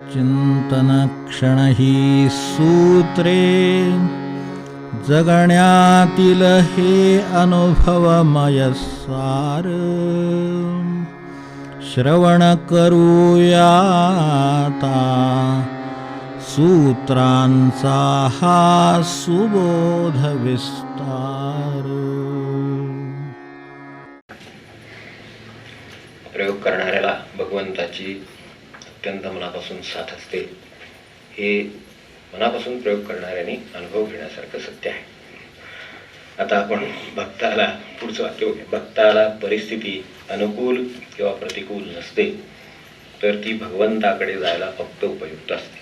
चिंतनक्षण ही सूत्रे जगण्यातील हे अनुभवमय सार. श्रवण करूयाता सूत्रांचा हा सुबोध विस्तार. प्रयोग करणाऱ्याला भगवंताची अत्यंत मनापासून साथ असते. हे मनापासून प्रयोग करणाऱ्याने अनुभव घेण्यासारखं सत्य आहे. आता आपण भक्ताला पुढचं वाक्य बघूया. भक्ताला परिस्थिती अनुकूल किंवा प्रतिकूल नसते तर ती भगवंताकडे जायला फक्त उपयुक्त असते.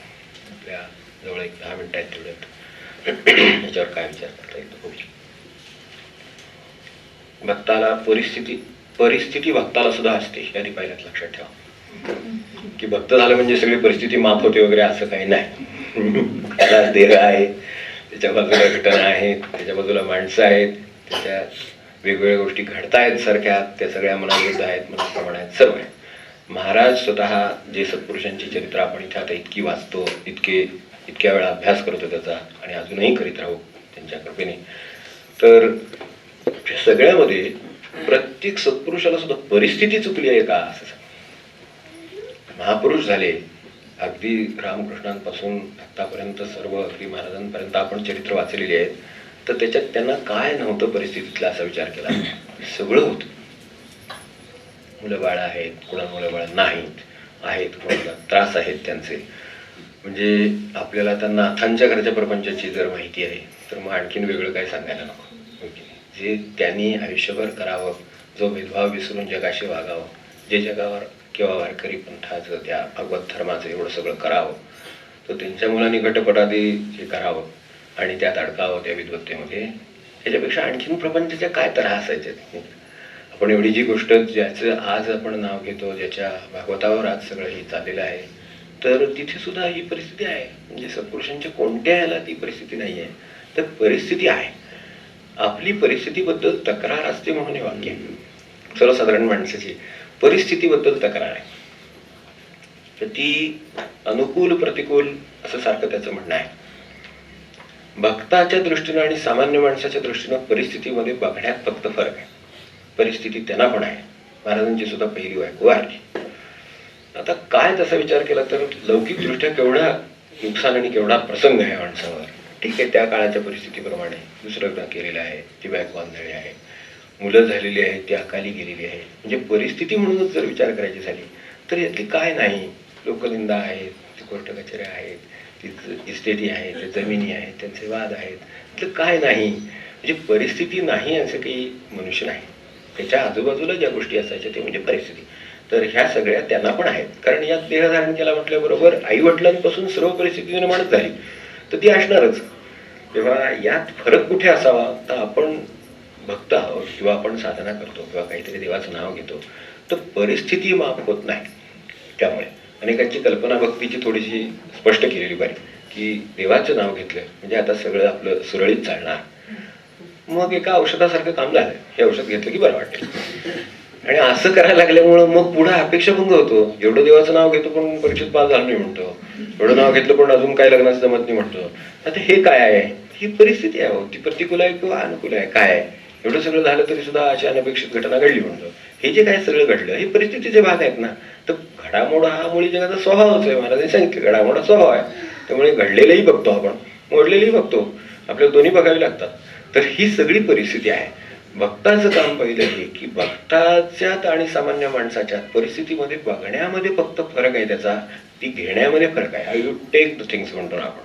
आपल्या जवळ एक दहा मिनटं आहेत तेवढ्यात. याच्यावर काय विचार करता येईल भक्ताला परिस्थिती परिस्थिती भक्ताला सुद्धा असते हे आधी पहिल्यात लक्षात ठेवा. की भक्त झालं म्हणजे सगळी परिस्थिती माफ होते वगैरे असं काही नाही. त्याला देह आहे त्याच्या बाजूला घटना आहेत त्याच्या बाजूला माणसं आहेत त्याच्या वेगवेगळ्या गोष्टी घडतायत सारख्या त्या सगळ्या मनाविरुद्ध आहेत मनाप्रमाणे आहेत सर्व. आहे महाराज स्वतः जे सत्पुरुषांची चरित्र आपण इथे आता इतकी वाचतो इतके इतक्या वेळा अभ्यास करतो त्याचा आणि अजूनही करीत राहू त्यांच्या कृपेने. तर सगळ्यामध्ये प्रत्येक सत्पुरुषाला सुद्धा परिस्थिती चुकली आहे का असं महापुरुष झाले. अगदी रामकृष्णांपासून आतापर्यंत सर्व अगदी महाराजांपर्यंत आपण चरित्र वाचलेली आहेत. तर त्याच्यात त्यांना काय नव्हतं परिस्थितीतला असा विचार केला. सगळं होतं. मुलं बाळ आहेत कुणाला मुलं बाळ नाहीत आहेत कोणाला त्रास आहेत त्यांचे. म्हणजे आपल्याला त्यांना नाथांच्या घरच्या प्रपंचाची जर माहिती आहे तर मग आणखीन वेगळं काय सांगायला नको. जे त्यांनी आयुष्यभर करावं जो भेदभाव विसरून जगाशी वागावं जे जगावर किंवा वारकरी पंथाचं त्या भगवत धर्माचं एवढं सगळं करावं तर त्यांच्या मुलांनी घटपटादी हे करावं आणि त्यात अडकावं त्या विद्वत्तेमध्ये. याच्यापेक्षा आणखीन प्रपंचाच्या काय तऱ्हा असायच्या आपण एवढी जी गोष्ट ज्याचं आज आपण नाव घेतो ज्याच्या भागवतावर आज सगळं हे चाललेलं आहे तर तिथे सुद्धा ही परिस्थिती आहे. म्हणजे सत्पुरुषांच्या कोणत्या याला ती परिस्थिती नाही आहे तर परिस्थिती आहे. आपली परिस्थितीबद्दल तक्रार असते म्हणून हे वाक्य. सर्वसाधारण माणसाची. परिस्थितीबद्दल तक्रार आहे. तर ती अनुकूल प्रतिकूल असं सारखं त्याचं म्हणणं आहे. भक्ताच्या दृष्टीनं आणि सामान्य माणसाच्या दृष्टीनं परिस्थितीमध्ये बघण्यात फक्त फरक आहे. परिस्थिती त्यांना पण आहे. महाराजांची सुद्धा पहिली बायको आहे आता काय तसा विचार केला तर लौकिकदृष्ट्या केवढा नुकसान आणि केवढा प्रसंग आहे माणसावर. ठीक आहे त्या काळाच्या परिस्थितीप्रमाणे दुसरं लग्न केलेलं आहे ती बायको आंधळी आहे. मुलं झालेली आहेत ती अकाली गेलेली आहे म्हणजे परिस्थिती म्हणूनच जर विचार करायची झाली तर यातली काय नाही. लोकलिंदा आहेत कोर्ट कचऱ्या आहेत ती इस्टेटी आहेत त्या जमिनी आहेत त्यांचे वाद आहेत. तर काय नाही. म्हणजे परिस्थिती नाही असं काही मनुष्य नाही. त्याच्या आजूबाजूला ज्या गोष्टी असायच्या ते म्हणजे परिस्थिती. तर ह्या सगळ्या त्यांना पण आहेत. कारण यात देह धारण केला म्हटल्याबरोबर आई वडिलांपासून सर्व परिस्थिती निर्माणच झाली. तर ती असणारच. तेव्हा यात फरक कुठे असावा? तर आपण भक्त आहोत किंवा आपण साधना करतो किंवा काहीतरी देवाचं नाव घेतो तर परिस्थिती माफ होत नाही. त्यामुळे अनेकांची कल्पना भक्तीची थोडीशी स्पष्ट केलेली पाहिजे की देवाचं नाव घेतलं म्हणजे आता सगळं आपलं सुरळीत चालणार. मग एका औषधासारखं काम झालं. हे औषध घेतलं की बरं वाटेल. आणि असं करायला लागल्यामुळं मग पुढे अपेक्षाभंग होतो. एवढं देवाचं नाव घेतो पण परीक्षेत पास झालं नाही म्हणतो. एवढं नाव घेतलं पण अजून काय लग्नाचं जमत नाही म्हणतो. आता हे काय आहे? ही परिस्थिती आहे हो. ती प्रतिकूल आहे किंवा अनुकूल आहे? काय आहे? एवढं सगळं झालं तरी सुद्धा अशी अनपेक्षित घटना घडली म्हणतो. हे जे काय सगळं घडलं हे परिस्थितीचे भाग आहेत ना. तर घडामोड हा मुळी जगाचा स्वभावच आहे महाराजांनी सांगितलं घडामोड स्वभाव आहे. त्यामुळे घडलेलंही बघतो आपण. मोडलेलंही बघतो. आपल्याला दोन्ही बघावी लागतात. तर ही सगळी परिस्थिती आहे. भक्ताचं काम पहिलं हे की भक्ताच्यात आणि सामान्य माणसाच्यात परिस्थितीमध्ये बघण्यामध्ये फक्त फरक आहे त्याचा. ती घेण्यामध्ये फरक आहे. I you take the things म्हणतो ना आपण.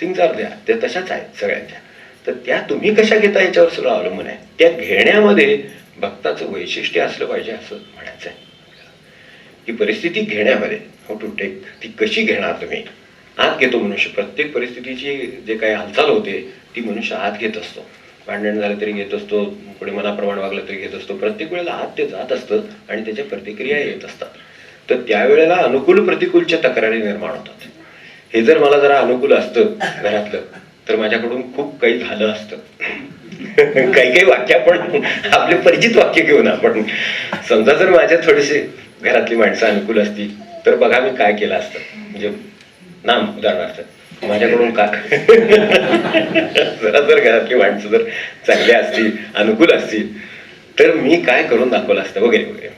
थिंग्स आर द्या त्या तशाच आहेत सगळ्यांच्या. तर त्या तुम्ही कशा घेता याच्यावर सगळं अवलंबून आहे. त्या घेण्यामध्ये भक्ताचं वैशिष्ट्य असलं पाहिजे असं म्हणायचं आहे. ही परिस्थिती घेण्यामध्ये हो टू टेक ती कशी घेणार तुम्ही? आत घेतो मनुष्य. प्रत्येक परिस्थितीची जे काही हालचाल होते ती मनुष्य आत घेत असतो. भांडण झालं तरी घेत असतो पुढे मनाप्रमाणे वागलं तरी घेत असतो. प्रत्येक वेळेला आत ते जात असतं आणि त्याच्या प्रतिक्रिया येत असतात. तर त्यावेळेला अनुकूल प्रतिकूलच्या तक्रारी निर्माण होतात. हे जर मला जरा अनुकूल असतं घरातलं तर माझ्याकडून खूप काही झालं असतं. काही काही वाक्य आपण आपले परिचित वाक्य घेऊन आपण. समजा जर माझ्या थोडेसे घरातली माणसं अनुकूल असती तर बघा मी काय केलं असतं. म्हणजे नाम उदाहरणार्थ माझ्याकडून का? जरा जर घरातली माणसं जर चांगली असतील अनुकूल असतील तर मी काय करून दाखवलं असतं? वगैरे वगैरे.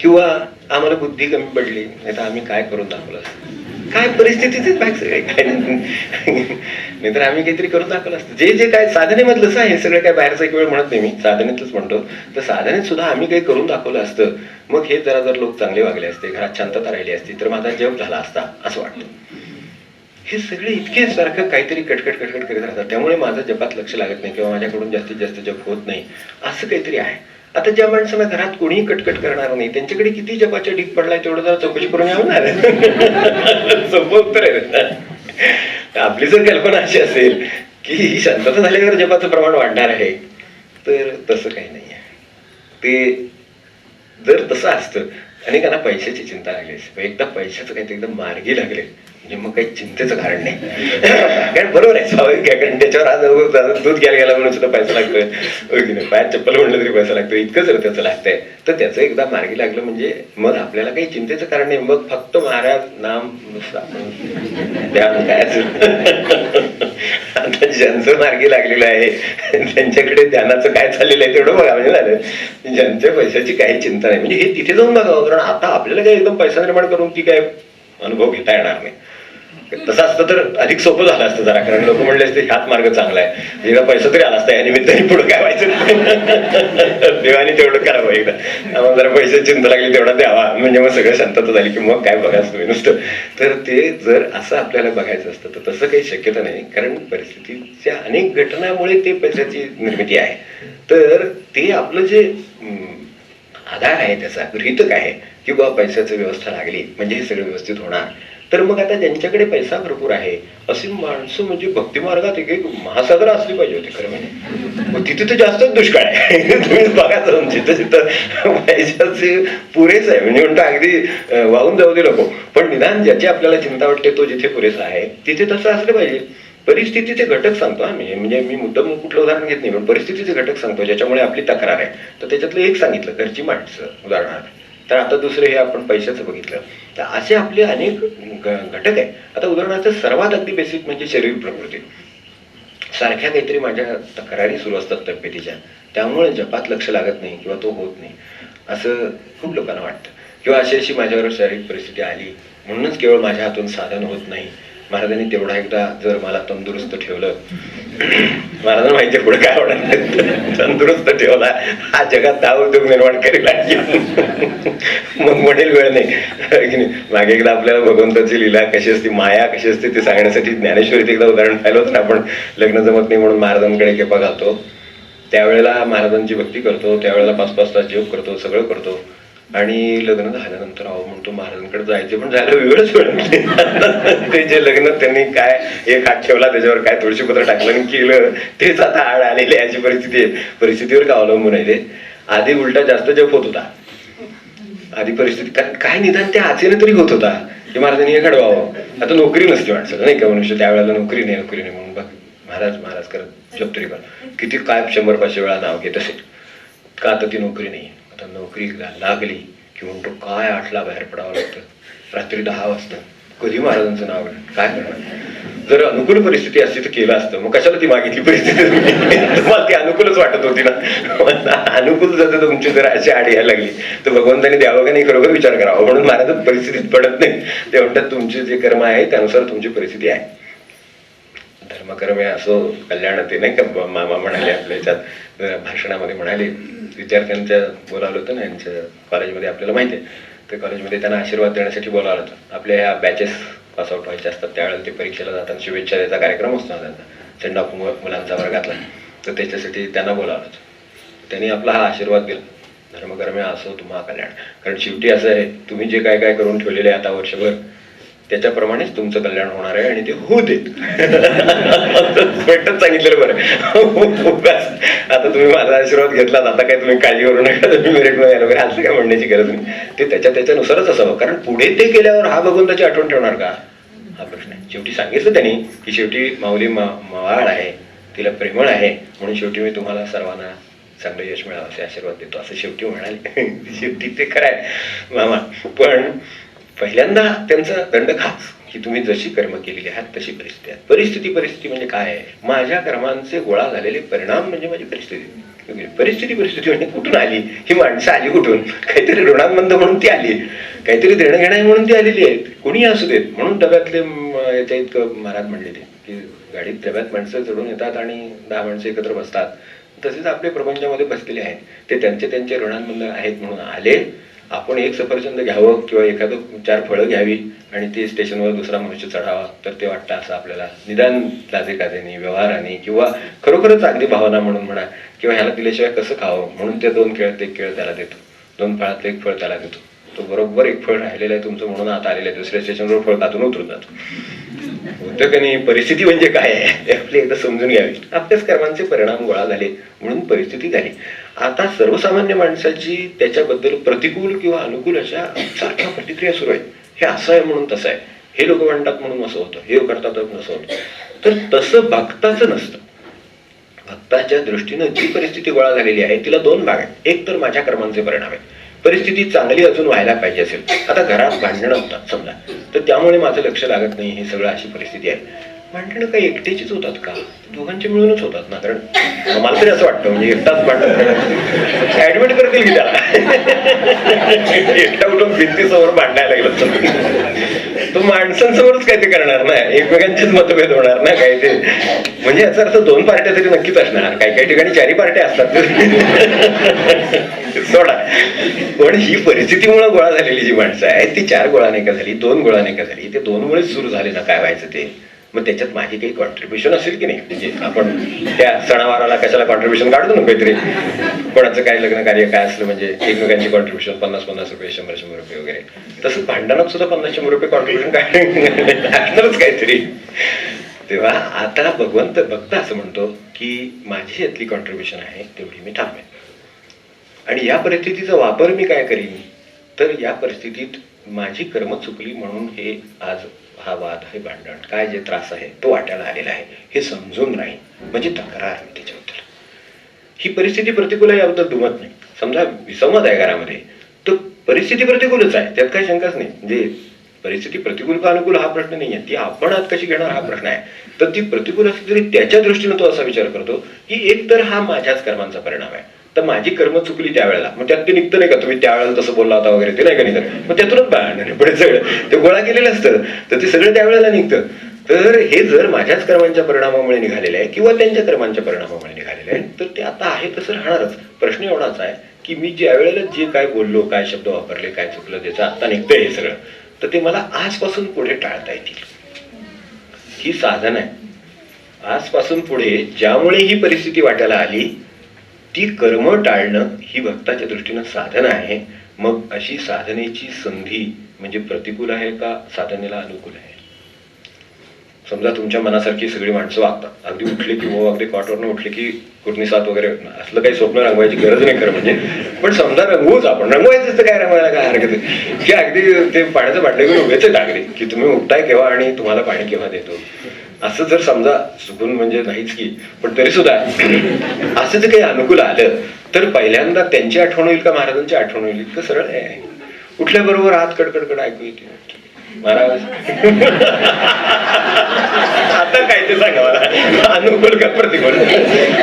किंवा आम्हाला बुद्धी कमी पडली नाही तर आम्ही काय करून दाखवलं असतं? काय परिस्थितीच बाहेर सगळे काय नाही तर आम्ही काहीतरी करून दाखवलं असतं. जे जे काय साधनेमधलंच आहे हे सगळं काय बाहेरचं एक वेळ म्हणत नाही मी. साधनेतच म्हणतो. तर साधनेत सुद्धा आम्ही काही करून दाखवलं असतं. मग हे जरा जर लोक चांगले वागले असते घरात शांतता राहिली असती तर माझा जप झाला असता असं वाटतं. हे सगळे इतके सारखं काहीतरी कटकट कटकट करत राहतात. त्यामुळे माझं जपात लक्ष लागत नाही किंवा माझ्याकडून जास्तीत जास्त जप होत नाही. असं काहीतरी आहे. आता ज्या माणसाला घरात कोणीही कटकट करणार नाही त्यांच्याकडे किती जपाच्या डीक पडलाय तेवढं जरा चौकशी करून यावं सोपं उत्तर आहे आपली जर कल्पना अशी असेल की शांतता झाल्यावर जपाचं प्रमाण वाढणार आहे तर तसं काही नाही आहे. ते जर तसं असतं अनेकांना पैशाची चिंता लागली असते एकदा पैशाचं काही एकदम मार्गी लागले म्हणजे मग काही चिंतेचं कारण नाही. कारण बरोबर आहे स्वाभाविक आहे कारण त्याच्यावर आज दूध घ्यायला गेला म्हणून सुद्धा पैसा लागतोय. की नाही? पायात चप्पल म्हणलं तरी पैसा लागतो इतकं जर त्याचं लागतंय तर त्याचं एकदा मार्गी लागलं म्हणजे मग आपल्याला काही चिंतेचं कारण नाही. मग फक्त महाराज नाम त्या काय असेल आता ज्यांचं मार्गी लागलेलं आहे त्यांच्याकडे ध्यानाचं काय चाललेलं आहे तेवढं बघा. म्हणजे झालं ज्यांच्या पैशाची काही चिंता नाही. म्हणजे हे तिथे जाऊन बघावं. कारण आता आपल्याला काही एकदम पैसा निर्माण करून ती काय अनुभव घेता येणार नाही. तसं असतं तर अधिक सोपं झालं असतं जरा कारण लोक म्हणले असते ह्याच मार्ग चांगला आहे. एकदा पैसा तरी आला असता या निमित्ताने पुढे काय व्हायचं? देवाने तेवढं करावं एकदा. आम्हाला जरा पैशाची चिंता लागली तेवढा द्यावा. म्हणजे मग सगळं शांतता झाली की मग काय बघायचं तुम्ही नुसतं. तर ते जर असं आपल्याला बघायचं असतं तर तसं काही शक्यता नाही कारण परिस्थितीच्या अनेक घटनामुळे ते पैशाची निर्मिती आहे. तर ते आपलं जे आधार आहे त्याचा गृहितक आहे की बाबा पैशाची व्यवस्था लागली म्हणजे हे सगळं व्यवस्थित होणार. तर मग आता ज्यांच्याकडे पैसा भरपूर आहे अशी माणसं म्हणजे भक्तिमार्गात एक एक महासागर असली पाहिजे होते खरं म्हणजे. मग तिथे तर जास्तच दुष्काळ आहे. तुम्ही बघा जाऊन जिथं जिथं पैशाचे पुरेच आहे. म्हणजे म्हणतो अगदी वाहून जाऊ दे नको पण निदान ज्याची आपल्याला चिंता वाटते तो जिथे पुरेसा आहे तिथे तसं असलं पाहिजे. परिस्थितीचे घटक सांगतो आम्ही म्हणजे मी मुद्दाम कुठलं उदाहरण घेत नाही पण परिस्थितीचे घटक सांगतो ज्याच्यामुळे आपली तक्रार आहे. तर त्याच्यातलं एक सांगितलं घरची माणसं उदाहरणार्थ. तर आता दुसरं हे आपण पैशाचं बघितलं. तर असे आपले अनेक घ- घटक आहे आता उदाहरणार्थ सर्वात अगदी बेसिक म्हणजे शरीर प्रकृती. सारख्या काहीतरी माझ्या तक्रारी सुरू असतात तब्येतीच्या. त्यामुळे जपात लक्ष लागत नाही किंवा तो होत नाही. असं खूप लोकांना वाटतं. किंवा अशी अशी माझ्यावर शारीरिक परिस्थिती आली. म्हणूनच केवळ माझ्या हातून साधन होत नाही. महाराजांनी तेवढा एकदा जर मला तंदुरुस्त ठेवलं महाराजांना माहिती पुढे काय आवडत तंदुरुस्त ठेवला हा जगात दहा उद्योग निर्माण करेल मग म्हणेल वेळ नाही. की नाही? मागे एकदा आपल्याला भगवंताची लीला कशी असते माया कशी असते ते सांगण्यासाठी ज्ञानेश्वरीत एकदा उदाहरण पाहिलं होतं ना आपण. लग्न जमत नाही म्हणून महाराजांकडे केपा घालतो. त्यावेळेला महाराजांची भक्ती करतो त्यावेळेला पाच पाच तास जप करतो सगळं करतो. आणि लग्न झाल्यानंतर अहो म्हणतो महाराजांकडे जायचं पण जायला वेळच वेळ ते जे लग्न त्यांनी काय एक हात ठेवला त्याच्यावर काय तुळशीपत्र टाकलं आणि केलं तेच आता आड आलेली याची परिस्थिती आहे. परिस्थितीवर का अवलंबून आहे ते? आधी उलटा जास्त जप होत होता. आधी परिस्थिती कारण काय निदान त्या आचेने तरी होत होता की महाराजांनी हे घडवावं? आता नोकरी नसते माणसाला नाही का मनुष्य? त्यावेळेला नोकरी नाही नोकरी नाही म्हणून बघ. महाराज महाराज करत जप तरी कर किती काय शंभर पाचशे वेळा नाव घेत असेल. का आता ती नोकरी नाही आता नोकरी लागली की म्हणतो काय आठला बाहेर पडावं लागतं? रात्री दहा वाजता. कधी महाराजांचं नाव काय करणार? जर अनुकूल परिस्थिती असती तर केलं असतं. मग कशाला ती मागितली परिस्थिती? तुम्हाला ती अनुकूलच वाटत होती ना? अनुकूल जर तुमची जर अशी आडी यायला लागली. तर भगवंताने द्यावं का नाही खरोखर विचार करावा. म्हणून महाराज परिस्थितीत पडत नाही. ते म्हणतात तुमचे जे कर्म आहे त्यानुसार तुमची परिस्थिती आहे. धर्मकर्म असो कल्याण ते नाही का मामा म्हणाले आपल्या याच्यात भाषणामध्ये म्हणाले विद्यार्थ्यांच्या बोलावलं होतं ना यांच्या कॉलेजमध्ये आपल्याला माहिती आहे ते कॉलेजमध्ये त्यांना आशीर्वाद देण्यासाठी बोलावलं होतं आपल्या ह्या बॅचेस पासआउट व्हायचे असतात त्यावेळेला ते परीक्षेला जाताना शुभेच्छा द्यायचा कार्यक्रम असतो त्यांचा सेंड ऑफ मुलांचा वर्गातला तर त्याच्यासाठी त्यांना बोलावलं होतं त्यांनी आपला हा आशीर्वाद दिला धर्मकर्म असो तुम्हा कल्याण कारण शेवटी असं आहे तुम्ही जे काय काय करून ठेवलेले आता वर्षभर त्याच्याप्रमाणेच तुमचं कल्याण होणार आहे आणि ते होऊ देत भेटत सांगितलेलं बरं आता तुम्ही माझा आशीर्वाद घेतलात. आता काय तुम्ही काळजी करू नका. तुम्ही मेरिटमध्ये वगैरे असं काय म्हणण्याची गरज नाही. ते त्याच्या त्याच्यानुसारच असावं. कारण पुढे ते केल्यावर हा बघून त्याची आठवण ठेवणार का? हा प्रश्न आहे. शेवटी सांगितलं त्यांनी की शेवटी माऊली मा मवाळ आहे. तिला प्रेमळ आहे. म्हणून शेवटी मी तुम्हाला सर्वांना चांगलं यश मिळावं असे आशीर्वाद देतो. असं शेवटी म्हणाले. शेवटी ते खरं आहे. मामा पण पहिल्यांदा त्यांचा दंड खाच की तुम्ही जशी कर्म केलेली आहात तशी परिस्थिती आहे. परिस्थिती परिस्थिती म्हणजे काय आहे? माझ्या कर्मांचे गोळा झालेले परिणाम म्हणजे माझी परिस्थिती. परिस्थिती परिस्थिती म्हणजे कुठून आली? ही माणसं आली कुठून? काहीतरी ऋणांबंध म्हणून ती आली. काहीतरी देणं घेणं आहे म्हणून ती आलेली आहेत. कोणी असू देत. म्हणून डब्यातले याच्या इतकं महाराज म्हणलेले की गाडीत डब्यात माणसं चढून येतात आणि दहा माणसं एकत्र बसतात. तसेच आपले प्रपंचामध्ये बसलेले आहेत. ते त्यांचे त्यांचे ऋणांबंध आहेत म्हणून आले. आपण एक सफरचंद घ्यावं किंवा एखादं चार फळं घ्यावी आणि ते स्टेशनवर दुसरा मनुष्य चढावा तर ते वाटतं असं आपल्याला निदान लाजे काजेने व्यवहाराने किंवा खरोखरच अगदी भावना म्हणून म्हणा किंवा ह्याला दिल्याशिवाय कसं खावं? म्हणून ते दोन खेळ एक खेळ त्याला देतो. दोन फळात एक फळ त्याला देतो. तो बरोबर एक फळ राहिलेलं आहे तुमचं म्हणून आता आलेलं आहे. दुसऱ्या स्टेशनवर फळ तातून उतरून जातो. होतं का नाही परिस्थिती म्हणजे काय आहे? ते आपली एकदा समजून घ्यावी. आपल्याच कर्मांचे परिणाम गोळा झाले म्हणून परिस्थिती झाली. आता सर्वसामान्य माणसाची त्याच्याबद्दल प्रतिकूल किंवा अनुकूल अशा सारख्या प्रतिक्रिया सुरू आहेत. हे असं आहे म्हणून तसं आहे. हे लोक म्हणतात म्हणून असं होतं. हे करतात असं होतं. तर तसं भक्ताचं नसतं. भक्ताच्या दृष्टीनं जी परिस्थिती गोळा झालेली आहे तिला दोन भाग आहेत. एक तर माझ्या कर्मांचे परिणाम आहेत. परिस्थिती चांगली अजून व्हायला पाहिजे असेल. आता घरात भांडणं होतात समजा. तर त्यामुळे माझं लक्ष लागत नाही. हे सगळं अशी परिस्थिती आहे. भांडणं काही एकटेचीच होतात का? दोघांचे मिळूनच होतात ना? कारण मला तरी असं वाटतं म्हणजे एकटाच भांडण ऍडमिट करतील की त्याला एकटा उठून भिंतीसमोर भांडायला लागलं तो माणसांसमोरच काय ते करणार ना? एकमेकांचेच मतभेद होणार ना काय ते म्हणजे याचा अर्थ दोन पार्ट्या तरी नक्कीच असणार. काही काही ठिकाणी चारी पार्ट्या असतात. सोडा. पण ही परिस्थितीमुळे गोळा झालेली जी माणसं आहेत ती चार गोळाने का झाली? दोन गोळाने का झाली? ते दोन मुळेच सुरू झाले ना? काय व्हायचं ते? मग त्याच्यात माझी काही कॉन्ट्रीब्युशन असेल की नाही? म्हणजे आपण त्या सणावाराला कशाला कॉन्ट्रीब्युशन काढतो ना काहीतरी? कोणाचं काय लग्न कार्य काय असलं म्हणजे एकमेकांची कॉन्ट्रीब्युशन पन्नास पन्नास रुपये शंभर शंभर रुपये वगैरे. तसं भांडणात सुद्धा पन्नास शंभर रुपये कॉन्ट्रीब्युशन असणारच काहीतरी. तेव्हा आता भगवंत भक्त असं म्हणतो की माझी यातली कॉन्ट्रीब्युशन आहे तेवढी मी थांबेन. आणि या परिस्थितीचा वापर मी काय करीन? तर या परिस्थितीत माझी कर्म चुकली म्हणून हे आज हा वाद हे भांडण काय जे त्रास आहे तो वाट्याला आलेला आहे हे समजून नाही म्हणजे तक्रार नाही त्याच्याबद्दल ही परिस्थिती प्रतिकूल आहे याबद्दल दुमत नाही. समजा विसंवाद आहे घरामध्ये तर परिस्थिती प्रतिकूलच आहे त्यात काही शंकाच नाही. म्हणजे परिस्थिती प्रतिकूल का अनुकूल हा प्रश्न नाही आहे ती आपण आत कशी घेणार हा प्रश्न आहे. तर ती प्रतिकूल असली तरी त्याच्या दृष्टीने तो असा विचार करतो की एक तर हा माझ्याच कर्मांचा परिणाम आहे. तर माझी कर्म चुकली त्यावेळेला. मग त्यात ते निघतं नाही का? तुम्ही त्यावेळेला तसं बोलला होता वगैरे ते नाही का निघत? मग त्यातूनच बाहेर पुढे सगळं. ते गोळा केलेलं असतं. तर ते सगळं त्यावेळेला निघतं. तर हे जर माझ्याच कर्मांच्या परिणामामुळे निघालेले आहे किंवा त्यांच्या कर्मांच्या परिणामामुळे निघालेले आहे तर ते आता आहे तसं राहणारच. प्रश्न एवढाच आहे की मी ज्या वेळेला जे काय बोललो काय शब्द वापरले काय चुकलं त्याचं आता निघतंय हे सगळं. तर ते मला आजपासून पुढे टाळता येतील. ही साधन आहे. आजपासून पुढे ज्यामुळे ही परिस्थिती वाटायला आली ती कर्म टाळणं ही भक्ताच्या दृष्टीनं साधन आहे. मग अशी साधनेची संधी म्हणजे प्रतिकूल आहे का साधनेला अनुकूल आहे? समजा तुमच्या मनासारखी सगळी माणसं वागतात. अगदी उठले की हो अगदी कॉटवरनं उठले की कुठनी साथ वगैरे असलं काही स्वप्न रंगवायची गरज नाही खरं म्हणजे. पण समजा रंगवूच आपण. रंगवायचं तर काय रंगवायला काय हरकत आहे की अगदी ते पाण्याचं बाटले घेऊन उभेच लागले. की तुम्ही उठताय केव्हा आणि तुम्हाला पाणी केव्हा देतो? असं जर समजा चुकून म्हणजे नाहीच की पण तरी सुद्धा असं जर काही अनुकूल आलं तर पहिल्यांदा त्यांची आठवण होईल का महाराजांची आठवण होईल? इतकं सरळ आहे. उठल्याबरोबर हात कडकडकड ऐकू येते? महाराज आता काय ते सांगा मला. अनुकूल का प्रतिकूल?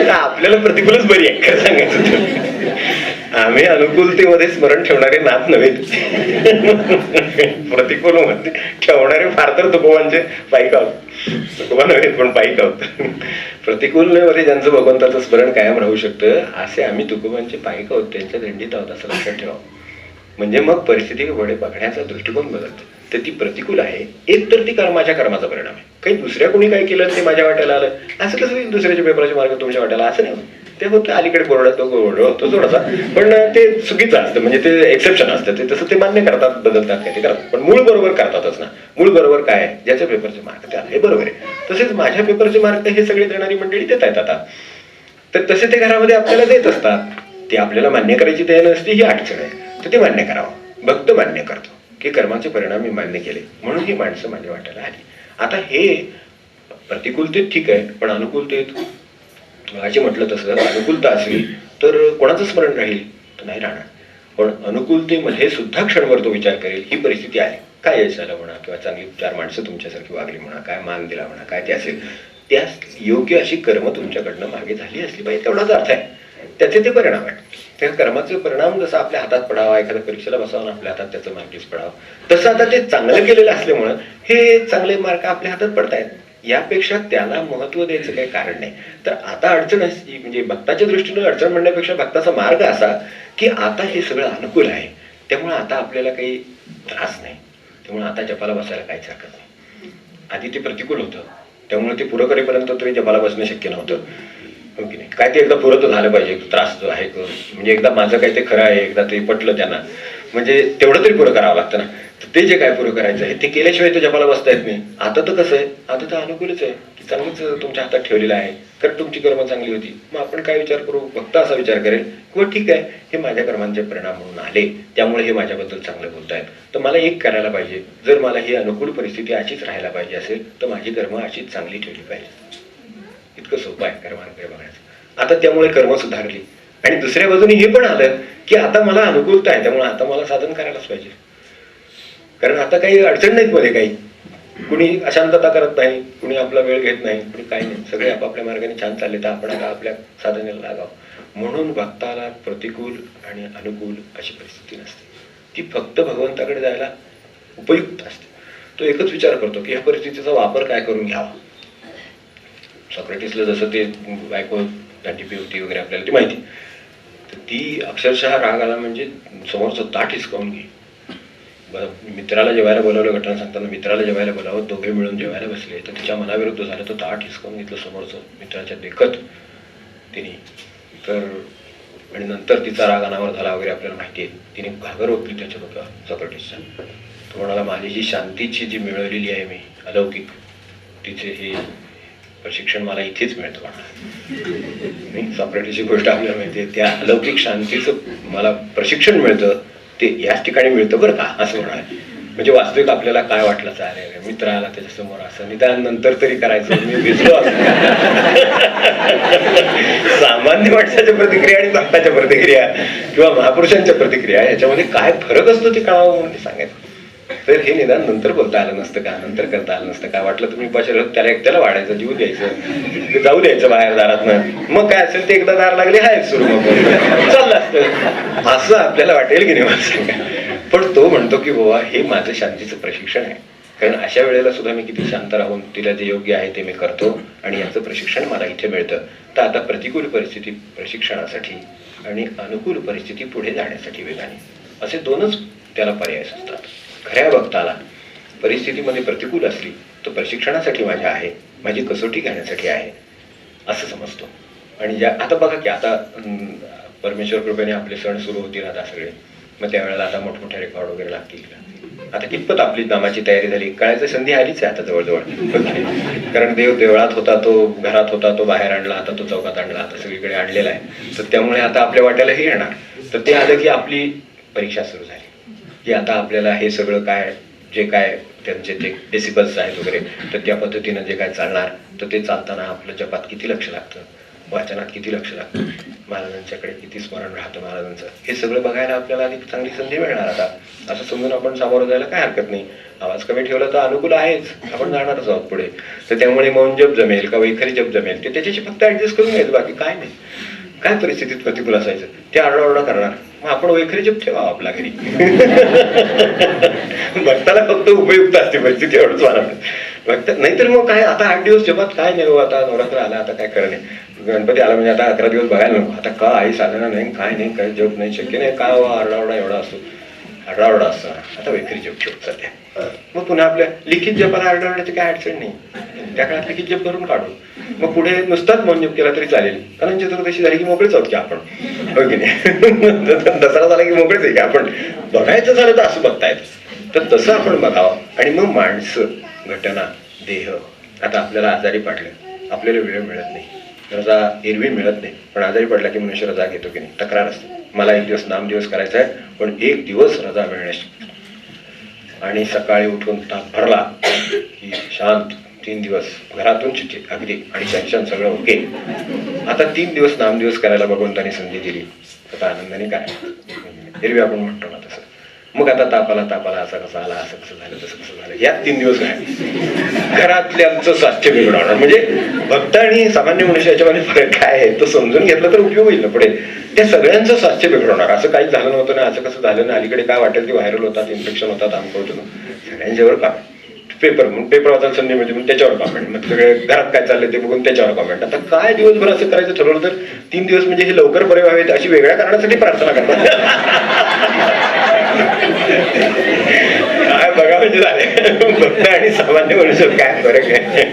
आपल्याला प्रतिकूलच बरी आहे खरं सांगायचं आम्ही अनुकूलतेमध्ये स्मरण ठेवणारे नाथ नव्हे. प्रतिकूल मध्ये ठेवणारे फार तर तुकोबांचे पाईक आहोत. तुकोबा नव्हे पण पाईक आहोत. प्रतिकूलमध्ये ज्यांचं भगवंताचं स्मरण कायम राहू शकतं असे आम्ही तुकोबांचे पायिका आहोत त्यांच्या दंडीत आहोत असं लक्षात ठेवा. म्हणजे मग परिस्थितीकडे बघण्याचा दृष्टिकोन बदलतो. तर ती प्रतिकूल आहे एक तर ती कर्माच्या कर्माचा परिणाम आहे. काही दुसऱ्या कोणी काय केलं ते माझ्या वाट्याला आलं? असं कसं दुसऱ्याच्या पेपराचे मार्ग तुमच्या वाट्याला असं नाही ते होतं अलीकडे कोरडा तो कोरडा होतो थोडासा पण ते चुकीचं असतं म्हणजे ते एक्सेप्शन असतं. ते तसं ते मान्य करतात बदलतात काय ते करतात. पण मूळ बरोबर करतातच ना. मूळ बरोबर काय आहे? ज्याच्या पेपरचे मार्क त्याला हे बरोबर आहे. तसेच माझ्या पेपरचे मार्क हे सगळे देणारी मंडळी देत आहेत आता. तर तसे ते घरामध्ये आपल्याला देत असतात. ते आपल्याला मान्य करायची तयार नसते ही अडचण आहे. तर ते मान्य करावं. भक्त मान्य करतो की कर्माचे परिणाम मी मान्य केले. म्हणून ही माणसं मान्य वाटायला आली. आता हे प्रतिकूलतेत ठीक आहे पण अनुकूलतेत मगाशी म्हटलं तसं अनुकूलता असली तर कोणाचं स्मरण राहील? तर नाही राहणार. पण अनुकूलतेमध्ये सुद्धा क्षणभर तो विचार करेल ही परिस्थिती आहे. काय यश झालं म्हणा किंवा चांगली चार माणसं तुमच्यासारखी वागली म्हणा काय मान दिला म्हणा काय ते असेल. त्या योग्य अशी कर्म तुमच्याकडनं मागे झाली असली पाहिजे तेवढाच अर्थ आहे. त्याचे ते परिणाम आहेत. त्या कर्माचे परिणाम जसं आपल्या हातात पडावा एखाद्या परीक्षेला बसावं आपल्या हातात त्याचं मार्किस पडावं तसं आता ते चांगलं केलेलं असल्यामुळं हे चांगले मार्क आपल्या हातात पडतायत. यापेक्षा त्याला महत्त्व द्यायचं काही कारण नाही. तर आता अडचण अशी म्हणजे भक्ताच्या दृष्टीनं अडचण म्हणण्यापेक्षा भक्ताचा मार्ग असा की आता हे सगळं अनुकूल आहे. त्यामुळे आता आपल्याला काही त्रास नाही. त्यामुळे आता जपाला बसायला काहीच हरकत नाही. आधी ते प्रतिकूल होतं. त्यामुळे ते पुरं करेपर्यंत तरी जपाला बसणं शक्य नव्हतं. हो की नाही? काय ते एकदा पुरं तर झालं पाहिजे. त्रास जो आहे तो. म्हणजे एकदा माझं काही ते खरं आहे. एकदा ते पटलं त्यांना. म्हणजे तेवढं तरी पुरं करावं लागतं ना. तर ते जे काय पुरं करायचं आहे ते केल्याशिवाय तो जपाला बसता येत नाही. आता तर कसं आहे? आता तर अनुकूलच आहे. की चांगलंच तुमच्या हातात ठेवलेलं आहे. कारण तुमची कर्म चांगली होती. मग आपण काय विचार करू? फक्त असा विचार करेल किंवा ठीक आहे हे माझ्या कर्मांचे परिणाम म्हणून आले. त्यामुळे हे माझ्याबद्दल चांगलं बोलतायत तर मला एक करायला पाहिजे. जर मला ही अनुकूल परिस्थिती अशीच राहायला पाहिजे असेल तर माझी कर्म अशीच चांगली ठेवली पाहिजे. इतकं सोपं आहे कर्मांकडे बघायचं. आता त्यामुळे कर्म सुधारली. आणि दुसऱ्या बाजूने हे पण आलं की आता मला अनुकूलता आहे. त्यामुळे आता मला साधन करायलाच पाहिजे. कारण आता काही अडचण नाहीत मध्ये काही. कुणी अशांतता करत नाही कुणी आपला वेळ घेत नाही कुणी काही नाही. सगळे आपापल्या मार्गाने छान चालले तर आपण आपल्या साधनेला लागावं. म्हणून भक्ताला प्रतिकूल आणि अनुकूल अशी परिस्थिती नसते. ती फक्त भगवंताकडे जायला उपयुक्त असते. तो एकच विचार करतो की ह्या परिस्थितीचा वापर काय करून घ्यावा? सॉक्रेटिसला जसं ते बायको दांडी होती वगैरे आपल्याला ती माहिती. तर ती अक्षरशः राग आला म्हणजे समोरचं ताट हिसकावून घे मित्राला जेवायला बोलावलं घटना सांगताना मित्राला जेवायला बोलावं दोघे मिळून जेवायला बसले. तर तिच्या मनाविरुद्ध झालं तर ताट हिसकावून घेतलं समोरचं. मित्राच्या देखत तिने तर आणि नंतर तिचा राग अनावर झाला वगैरे आपल्याला माहिती आहे. तिने घागर ओतली त्याच्या डोक्यावर सॉक्रेटिसच्या तो म्हणाला माझी जी शांतीची जी मिळवलेली आहे मी अलौकिक तिचे हे प्रशिक्षण मला इथेच मिळतं म्हणा सॉपरेटीची गोष्ट आपल्याला माहिती आहे त्या अलौकिक शांतीचं मला प्रशिक्षण मिळतं. ते याच ठिकाणी मिळतं बरं का असं म्हणाले. म्हणजे वास्तविक आपल्याला काय वाटलं चालेल मित्र आला त्याच्यासमोर असं निदान नंतर तरी करायचं मी भिजलो. सामान्य माणसाच्या प्रतिक्रिया आणि भक्ताच्या प्रतिक्रिया किंवा महापुरुषांच्या प्रतिक्रिया याच्यामध्ये काय फरक असतो ते कळावं म्हणून सांगायचं तर हे निदान नंतर बोलता आलं नसतं का? नंतर करता आलं नसतं का? वाटलं तुम्ही उपाशी त्याला एकट्याला वाढायचं जीव द्यायचं जाऊ द्यायचं बाहेर दारात मग काय असेल ते एकदा दार लागले हाय सुरू मग. चाललं असतं. असं आपल्याला वाटेल की नाही सांगा पण तो म्हणतो की बाबा हे माझं शांतीचं प्रशिक्षण आहे. कारण अशा वेळेला सुद्धा मी किती शांत राहून तिला जे योग्य आहे ते मी करतो आणि याचं प्रशिक्षण मला इथे मिळतं. तर आता प्रतिकूल परिस्थिती प्रशिक्षणासाठी आणि अनुकूल परिस्थिती पुढे जाण्यासाठी वेगाने. असे दोनच त्याला पर्याय असतात. खऱ्या भक्ताला परिस्थितीमध्ये प्रतिकूल असली तर प्रशिक्षणासाठी माझ्या आहे माझी कसोटी घेण्यासाठी आहे असं समजतो. आणि ज्या आता बघा की आता परमेश्वर कृपेने आपले सण सुरू होतील आता सगळे. मग त्यावेळेला आता मोठमोठ्या रेकॉर्ड वगैरे लागतील. आता कितपत आपली नामाची तयारी झाली? कळायची संधी आलीच आहे आता जवळजवळ. कारण देव देवळात होता तो घरात होता तो बाहेर आणला आता तो चौकात आणला आता सगळीकडे आणलेला आहे. तर त्यामुळे आता आपल्या वाट्याला हे येणार. तर ते आलं की आपली परीक्षा सुरू झाली. की आता आपल्याला हे सगळं काय जे काय त्यांचे ते डेसिबल्स आहेत वगैरे तर त्या पद्धतीनं जे काय चालणार तर ते चालताना आपलं जपात किती लक्ष लागतं? वाचनात किती लक्ष लागतं? महाराजांच्याकडे किती स्मरण राहतं महाराजांचं? हे सगळं बघायला आपल्याला अधिक चांगली संधी मिळणार आता. असं समजून आपण सामोरं जायला काय हरकत नाही. आवाज कमी ठेवला तर अनुकूल आहेच. आपण जाणारच आहोत पुढे. तर त्यामुळे मौन जप जमेल का वैखरी जप जमेल? ते त्याच्याशी फक्त ऍडजस्ट करून घ्यायचं बाकी काय नाही. काय परिस्थितीत प्रतिकूल असायचं ते आरडाओरडा करणार. मग आपण वैखरी जप ठेवा आपल्या घरी. भक्ताला फक्त उपयुक्त असते परिस्थिती एवढंच मला भक्त नाहीतर मग काय आता आठ दिवस जपात काय नाही हो आता नवरात्र आला आता काय नाही गणपती आला म्हणजे आता अकरा दिवस बघायला नको. आता का आई साधना नाही काय नाही काय जप नाही शक्य नाही. काय हो, आरडाओरडा एवढा असतो. आरडाओरडा असतो. आता वैखरी जप ठेवत सध्या. मग पुन्हा आपल्या लिखित जपाला आरडाओरड्याची काय अडचण नाही. त्या काळात लिखित जप करून काढू. मग पुढे नुसताच मौन केला तरी चालेल. कारण चतुर्दशी झाली की मोकळेच आहोत की आपण? हो की नाही? दसरा झाला की मोकळेच आहे की आपण? बघायचं झालं तर असं बघतायत. तर तसं आपण बघावं. आणि मग माणसं घटना देह. आता आपल्याला आजारी पाडलं. आपल्याला वेळ मिळत नाही. रजा एरवी मिळत नाही. पण आजारी पडला की मनुष्य रजा घेतो की नाही? तक्रार असते. मला एक दिवस नाम दिवस करायचा आहे पण एक दिवस रजा मिळण्याची. आणि सकाळी उठून ताप भरला की शांत तीन दिवस घरातून चिठ्ठी अगदी आणि टेन्शन सगळं ओके. आता तीन दिवस नामदिवस करायला भगवंतानी संधी दिली. आता आनंदाने काय? एरवी आपण म्हणतो ना तसं. मग आता तापाला तापाला असा कसा आला असं कसं झालं तसं कसं झालं. यात तीन दिवस काय? घरातल्यांचं स्वास्थ्य बिघडवणार म्हणजे भक्त आणि सामान्य मनुष्य याच्यामध्ये फरक काय आहे? तो समजून घेतला तर उपयोग होईल ना पुढे. त्या सगळ्यांचं स्वास्थ्य बिघडवणार असं काही झालं नव्हतं ना असं कसं झालं ना? अलीकडे काय वाटेल ते व्हायरल होतात इन्फेक्शन होतात आमकं होतं सगळ्यांच्यावर काम. पेपर म्हणून पेपर वाचायला संधी मिळते म्हणून त्याच्यावर कॉमेंट मग सगळे घरात काय चाललंय ते बघून त्याच्यावर कॉमेंट आता काय दिवसभर असं करायचं ठरवलं तर तीन दिवस म्हणजे हे लवकर बरे व्हावेत अशी वेगळ्या कारणासाठी प्रार्थना करतात. काय बघा म्हणजे झाले. भक्त आणि सामान्य मनुष्य काय फरक आहे?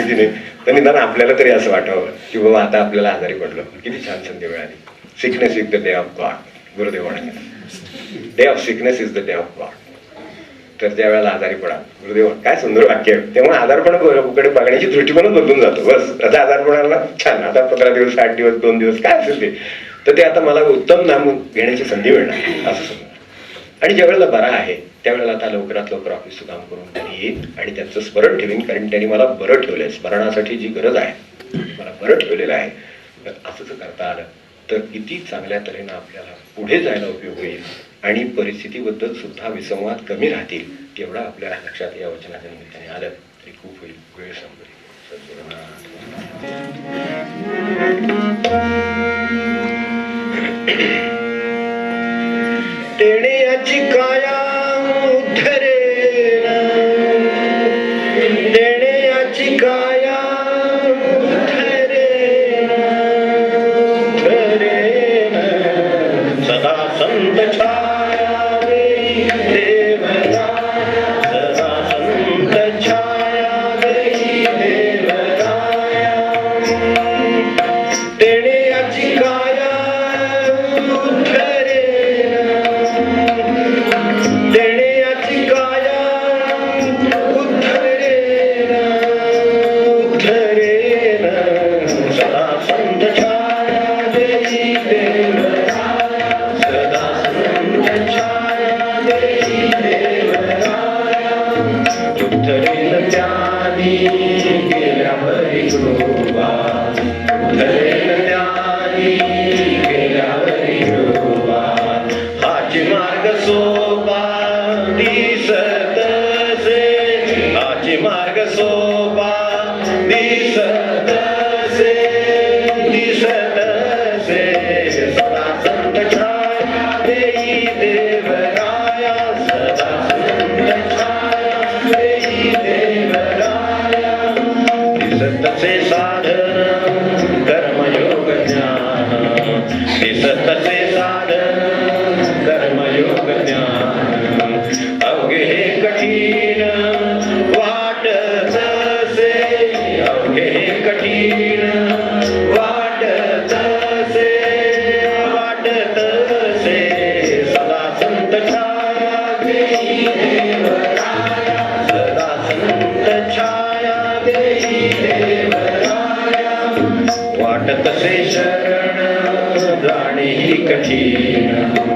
की नाही? तर निदान आपल्याला तरी असं वाटावं की बाबा आता आपल्याला आजारी पडलो. किती छान संधी मिळाली. Sickness is the day of God Gurudev म्हणाले. Day of sickness is the day of God तर ज्या वेळेला आजारी पडा गुरुदेव काय सुंदर वाक्य आहे. तेव्हा आजारपणाकडे बघण्याची दृष्टिकोनच बदलून जातो. बस आता आजारपणाला छान. आता पंधरा दिवस आठ दिवस दोन दिवस काय असेल ते. तर ते आता मला उत्तम नाम घेण्याची संधी मिळणार. असं समजा. आणि ज्या वेळेला बरा आहे त्यावेळेला आता लवकरात लवकर ऑफिसचं काम करून घरी येईल आणि त्यांचं स्मरण ठेवीन. कारण त्यांनी मला बरं ठेवलंय. स्मरणासाठी जी गरज आहे मला बरं ठेवलेलं आहे. तर असं जर करता आलं. तर किती चांगल्या तऱ्हेनं आपल्याला पुढे जायला उपयोग होईल. आणि परिस्थितीबद्दल सुद्धा विसंवाद कमी राहतील तेवढा आपल्या लक्षात या वचनाच्या निमित्ताने आलं. तरी खूप होईल. वेळ संपली. तेणे याची काया उद्धरे. kecil.